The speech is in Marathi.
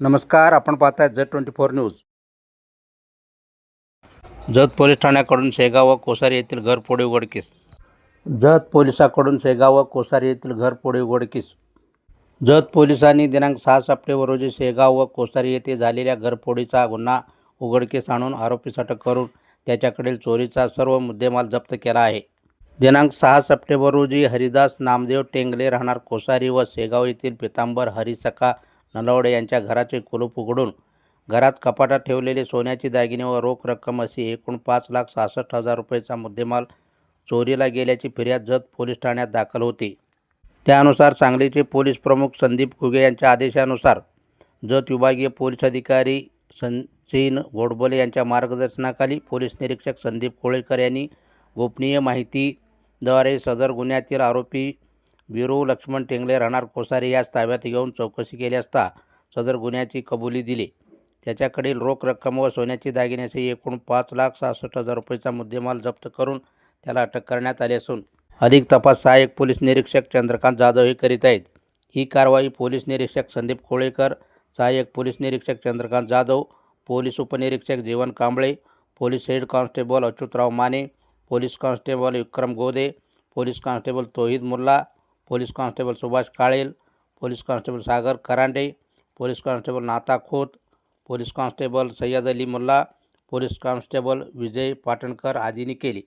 नमस्कार आपण पाहताय Z twenty four news. Jath police ठाण्याकडून Shegaon व कोसारी येथील घरफोडी उघडकीस जत पोलिसाकडून शेगाव व कोसारी येथील घरफोडी उघडकीस जत पोलिसांनी दिनांक सहा सप्टेंबर रोजी शेगाव व कोसारी येथे झालेल्या घरफोडीचा गुन्हा उघडकीस आणून आरोपीस अटक करून त्याच्याकडील चोरीचा सर्व मुद्देमाल जप्त केला आहे. दिनांक सहा सप्टेंबर रोजी हरिदास नामदेव टेंगले राहणार कोसारी व शेगाव येथील पितांबर हरिसका नलवडे यांच्या घराचे कुलूप उघडून घरात कपाटात ठेवलेले सोन्याची दागिने व रोख रक्कम अशी एकूण पाच लाख सहासष्ट हजार रुपयेचा मुद्देमाल चोरीला गेल्याची फिर्याद जत पोलीस ठाण्यात दाखल होती. त्यानुसार सांगलीचे पोलीस प्रमुख संदीप घुगे यांच्या आदेशानुसार जत विभागीय पोलीस अधिकारी सचिन गोडबोले यांच्या मार्गदर्शनाखाली पोलीस निरीक्षक संदीप कोळेकर यांनी गोपनीय माहितीद्वारे सदर गुन्ह्यातील आरोपी वीरू लक्ष्मण टेंगले राहणार कोसारी यास ताब्यात घेऊन चौकशी केली असता सदर गुन्ह्याची कबुली दिली. त्याच्याकडील रोख रक्कम व सोन्याची दागिन्याचे एकूण पाच लाख सहासष्ट हजार रुपयेचा मुद्देमाल जप्त करून त्याला अटक करण्यात आली असून अधिक तपास सहाय्यक पोलीस निरीक्षक चंद्रकांत जाधव हे करीत आहेत. ही कारवाई पोलीस निरीक्षक संदीप कोळेकर सहाय्यक पोलीस निरीक्षक चंद्रकांत जाधव पोलीस उपनिरीक्षक Jeevan Kamble police head constable Achyutrao Mane police constable Vikram Gode police constable Tohid Mulla police constable Subhash Kalel police constable Sagar Karande police constable Nata Khot police constable Sayyad Ali Mulla police constable Vijay Patankar आदींनी केली.